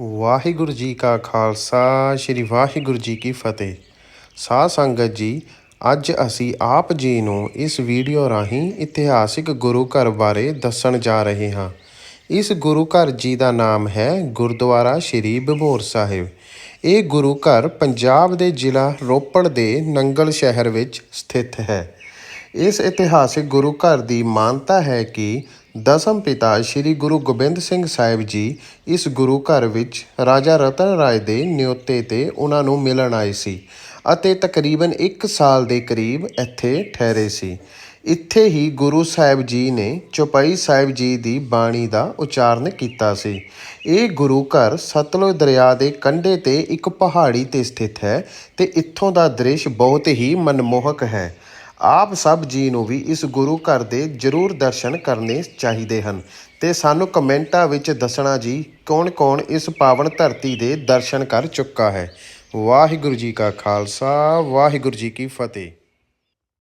ਵਾਹਿਗੁਰੂ ਜੀ ਕਾ ਖਾਲਸਾ, ਸ੍ਰੀ ਵਾਹਿਗੁਰੂ ਜੀ ਕੀ ਫਤਿਹ। ਸਾਧ ਸੰਗਤ ਜੀ, ਅੱਜ ਅਸੀਂ ਆਪ ਜੀ ਨੂੰ ਇਸ ਵੀਡੀਓ ਰਾਹੀਂ ਇਤਿਹਾਸਿਕ ਗੁਰੂ ਘਰ ਬਾਰੇ ਦੱਸਣ ਜਾ ਰਹੇ ਹਾਂ। ਇਸ ਗੁਰੂ ਘਰ ਜੀ ਦਾ ਨਾਮ ਹੈ ਗੁਰਦੁਆਰਾ ਸ੍ਰੀ ਬਬੋਰ ਸਾਹਿਬ। ਇਹ ਗੁਰੂ ਘਰ ਪੰਜਾਬ ਦੇ ਜ਼ਿਲ੍ਹਾ ਰੋਪੜ ਦੇ ਨੰਗਲ ਸ਼ਹਿਰ ਵਿੱਚ ਸਥਿਤ ਹੈ। ਇਸ ਇਤਿਹਾਸਿਕ ਗੁਰੂ ਘਰ ਦੀ ਮਾਨਤਾ ਹੈ ਕਿ ਦਸਮ ਪਿਤਾ ਸ੍ਰੀ ਗੁਰੂ ਗੋਬਿੰਦ ਸਿੰਘ ਸਾਹਿਬ ਜੀ ਇਸ ਗੁਰੂ ਘਰ ਵਿੱਚ ਰਾਜਾ ਰਤਨ ਰਾਏ ਦੇ ਨਿਯੁੱਤੇ ਤੇ ਉਹਨਾਂ ਨੂੰ ਮਿਲਣ ਆਏ ਸੀ ਅਤੇ ਤਕਰੀਬਨ 1 ਸਾਲ ਦੇ ਕਰੀਬ ਇੱਥੇ ਠਹਿਰੇ ਸੀ। ਇੱਥੇ ਹੀ ਗੁਰੂ ਸਾਹਿਬ ਜੀ ਨੇ ਚੌਪਾਈ ਸਾਹਿਬ ਜੀ ਦੀ ਬਾਣੀ ਦਾ ਉਚਾਰਨ ਕੀਤਾ ਸੀ। ਇਹ ਗੁਰੂ ਘਰ ਸਤਲੁਜ ਦਰਿਆ ਦੇ ਕੰਢੇ ਤੇ ਇੱਕ ਪਹਾੜੀ ਤੇ ਸਥਿਤ ਹੈ ਤੇ ਇੱਥੋਂ ਦਾ ਦ੍ਰਿਸ਼ ਬਹੁਤ ਹੀ ਮਨਮੋਹਕ ਹੈ। ਆਪ ਸਭ ਜੀ ਨੂੰ ਵੀ ਇਸ ਗੁਰੂ ਘਰ ਦੇ ਜ਼ਰੂਰ ਦਰਸ਼ਨ ਕਰਨੇ ਚਾਹੀਦੇ ਹਨ। ਤੇ ਸਾਨੂੰ ਕਮੈਂਟਾਂ ਵਿੱਚ ਦੱਸਣਾ ਜੀ, ਕੌਣ-ਕੌਣ ਇਸ ਪਾਵਨ ਧਰਤੀ ਦੇ ਦਰਸ਼ਨ ਕਰ ਚੁੱਕਾ ਹੈ? ਵਾਹਿਗੁਰੂ ਜੀ ਕਾ ਖਾਲਸਾ, ਵਾਹਿਗੁਰੂ ਜੀ ਕੀ ਫਤਿਹ।